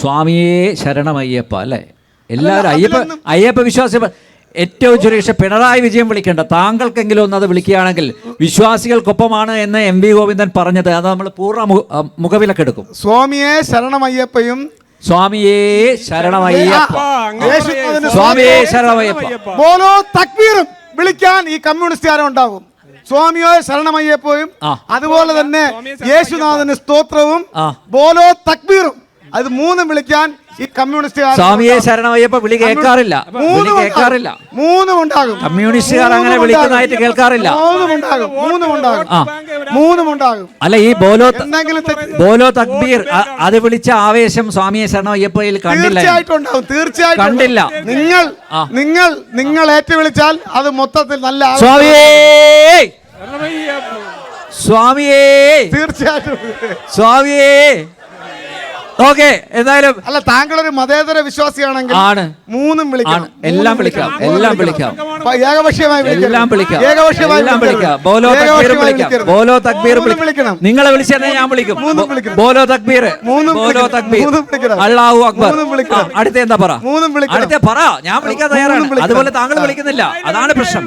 സ്വാമിയേ ശരണമയ്യപ്പ അല്ലേ? എല്ലാവരും അയ്യപ്പ അയ്യപ്പ വിശ്വാസി ഏറ്റവും ചുരുക്ഷ പിണറായി വിജയം വിളിക്കേണ്ട. താങ്കൾക്കെങ്കിലും ഒന്ന് അത് വിളിക്കുകയാണെങ്കിൽ വിശ്വാസികൾക്കൊപ്പമാണ് എന്ന് എം വി ഗോവിന്ദൻ പറഞ്ഞത്. അത് നമ്മൾ പൂർണ മുഖവിലക്കെടുക്കും സ്വാമിയെ ശരണമയ്യപ്പയും സ്വാമിയെ ശരണമയ്യപ്പ. സ്വാമിയെ ശരണമയ്യപ്പ. ബോലോ തക്ബീറും വിളിക്കാൻ ഈ കമ്മ്യൂണിസ്റ്റുകാരും ഉണ്ടാകും. സ്വാമിയോ ശരണമയ്യപ്പയും അതുപോലെ തന്നെ യേശുനാഥന് സ്തോത്രവും. ബോലോ തക്ബീറും അത് മൂന്നും വിളിക്കാൻ ഈ കമ്മ്യൂണിസ്റ്റുകാർ സ്വാമിയെ ശരണമയ്യപ്പ വിളി കേൾക്കാറില്ല. വിളി മൂന്നും കേൾക്കാറില്ല ഉണ്ടാകും. മൂന്നും ഉണ്ടാകും കമ്മ്യൂണിസ്റ്റുകാർ അങ്ങനെ വിളിക്കുന്നതായിട്ട് കേൾക്കാറില്ല. മൂന്നും ഉണ്ടാകും മൂന്നും ഉണ്ടാകും ആ. മൂന്നും ഉണ്ടാകും അല്ല ഈ ബോലോ എന്തെങ്കിലും ബോലോ തക്ബീർ അത് വിളിച്ച ആവേശം സ്വാമിയെ ശരണമയ്യപ്പയിൽ കണ്ടില്ല തീർച്ചയായിട്ടും ഉണ്ടാവും തീർച്ചയായിട്ടും കണ്ടില്ല. നിങ്ങൾ നിങ്ങൾ നിങ്ങൾ ഏറ്റു വിളിച്ചാൽ അത് മൊത്തത്തിൽ നല്ല സ്വാമിയേ! സ്വാമിയേ! തീർച്ചയായിട്ടും. സ്വാമിയേ! ഓക്കെ എന്തായാലും അല്ല താങ്കൾ ഒരു മതേതര വിശ്വാസിയാണെങ്കിൽ ആണ്. മൂന്നും വിളിക്കണം എല്ലാം വിളിക്കാം. എല്ലാം വിളിക്കാം. ഏകപക്ഷീയമായി എല്ലാം വിളിക്കാം. ഏകപക്ഷീയമായി എല്ലാം വിളിക്കാം. ബോലോ തക്ബീർ വിളിക്കാം. ബോലോ തക്ബീർ വിളിക്കണം. നിങ്ങളെ വിളിച്ചാൽ ഞാൻ വിളിക്കും. മൂന്നും വിളിക്കും ബോലോ തക്ബീർ. മൂന്നും ബോലോ തക്ബീർ. അള്ളാഹു അക്ബർ. മൂന്നും വിളിക്കാം അടുത്ത എന്താ പറ? മൂന്നും വിളിക്കാം അടുത്ത പറ. ഞാൻ വിളിക്കാൻ തയ്യാറാണ്. അതുപോലെ താങ്കൾ വിളിക്കുന്നില്ല. അതാണ് പ്രശ്നം.